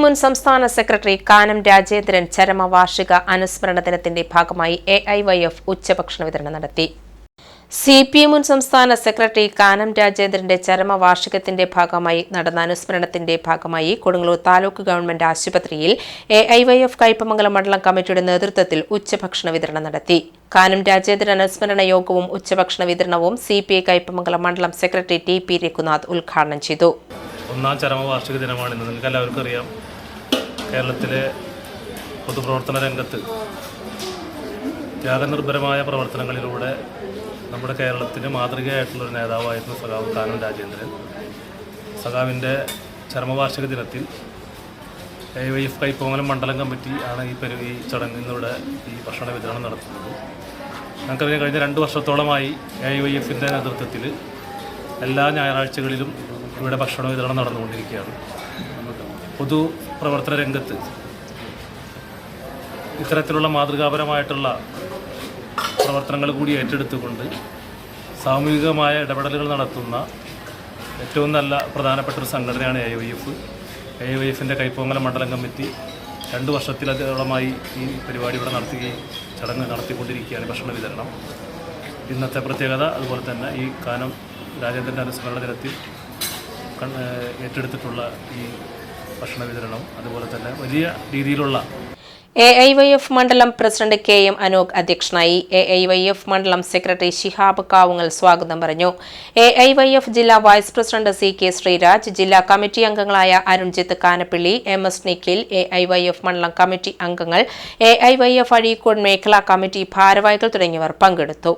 മുൻ സംസ്ഥാന സെക്രട്ടറി കാനം രാജേന്ദ്രൻ ചരമവാർഷിക അനുസ്മരണ ദിനത്തിന്റെ ഭാഗമായി എ ഐ വൈ എഫ് ഉച്ചഭക്ഷണ വിതരണം നടത്തി. സി പി എം മുൻ സംസ്ഥാന സെക്രട്ടറി കാനം രാജേന്ദ്രന്റെ ചരമ വാർഷികത്തിന്റെ ഭാഗമായി നടന്ന അനുസ്മരണത്തിന്റെ ഭാഗമായി കൊടുങ്ങല്ലൂർ താലൂക്ക് ഗവൺമെന്റ് ആശുപത്രിയിൽ A I Y F Kaipamangalam മണ്ഡലം കമ്മിറ്റിയുടെ നേതൃത്വത്തിൽ ഉച്ചഭക്ഷണ വിതരണം നടത്തി. കാനം രാജേന്ദ്രൻ അനുസ്മരണ യോഗവും ഉച്ചഭക്ഷണ വിതരണവും സി പി ഐ കയ്പമംഗലം മണ്ഡലം സെക്രട്ടറി ടി പി രഘുനാഥ് ഉദ്ഘാടനം ചെയ്തു. ഒന്നാം ചരമ വാർഷിക ദിനമാണിന്ന്. നിങ്ങൾക്ക് എല്ലാവർക്കും അറിയാം കേരളത്തിലെ പൊതുപ്രവർത്തന രംഗത്ത് ത്യാഗനിർഭരമായ പ്രവർത്തനങ്ങളിലൂടെ നമ്മുടെ കേരളത്തിന് മാതൃകയായിട്ടുള്ളൊരു നേതാവായിരുന്നു സഖാവ് കാനം രാജേന്ദ്രൻ. സഖാവിന്റെ ചരമവാർഷിക ദിനത്തിൽ എ വൈ എഫ് കൈപ്പോങ്ങലം മണ്ഡലം കമ്മിറ്റി ആണ് ഈ പെരു ഈ ചടങ്ങിൽ നിന്നിവിടെ ഈ ഭക്ഷണ വിതരണം നടത്തുന്നത്. ഞങ്ങൾക്കറിയാം കഴിഞ്ഞ രണ്ട് വർഷത്തോളമായി എ വൈ എഫിന്റെ നേതൃത്വത്തിൽ എല്ലാ ഞായറാഴ്ചകളിലും ഇവിടെ ഭക്ഷണ വിതരണം നടന്നുകൊണ്ടിരിക്കുകയാണ്. പൊതു പ്രവർത്തന രംഗത്ത് ഇത്തരത്തിലുള്ള മാതൃകാപരമായിട്ടുള്ള പ്രവർത്തനങ്ങൾ കൂടി ഏറ്റെടുത്തുകൊണ്ട് സാമൂഹികമായ ഇടപെടലുകൾ നടത്തുന്ന ഏറ്റവും നല്ല പ്രധാനപ്പെട്ട ഒരു സംഘടനയാണ് A Y F A Y എഫിന്റെ കൈപ്പോങ്ങലം മണ്ഡലം കമ്മിറ്റി രണ്ട് വർഷത്തിലധികമായി ഈ പരിപാടി ഇവിടെ നടത്തുകയും ചടങ്ങ് നടത്തിക്കൊണ്ടിരിക്കുകയാണ് ഭക്ഷണ വിതരണം. ഇന്നത്തെ പ്രത്യേകത അതുപോലെ തന്നെ ഈ കാനം രാജേന്ദ്രന്റെ അനുസ്മരണ ദിനത്തിൽ ഏറ്റെടുത്തിട്ടുള്ള ഈ ഭക്ഷണ വിതരണം അതുപോലെ തന്നെ വലിയ രീതിയിലുള്ള എ ഐ വൈ എഫ് മണ്ഡലം പ്രസിഡന്റ് കെ എം അനൂപ് അധ്യക്ഷനായി എ ഐ വൈ എഫ് മണ്ഡലം സെക്രട്ടറി ഷിഹാബ് കാവുങ്ങൽ സ്വാഗതം പറഞ്ഞു. എ ഐ വൈ എഫ് ജില്ലാ vice president C K Sreeraj ജില്ലാ കമ്മിറ്റി അംഗങ്ങളായ Arunjith Kanappilly M S Nikhil A I Y F മണ്ഡലം committee അംഗങ്ങൾ A I Y F Azhikode മേഖലാ കമ്മിറ്റി ഭാരവാഹികൾ തുടങ്ങിയവർ പങ്കെടുത്തു.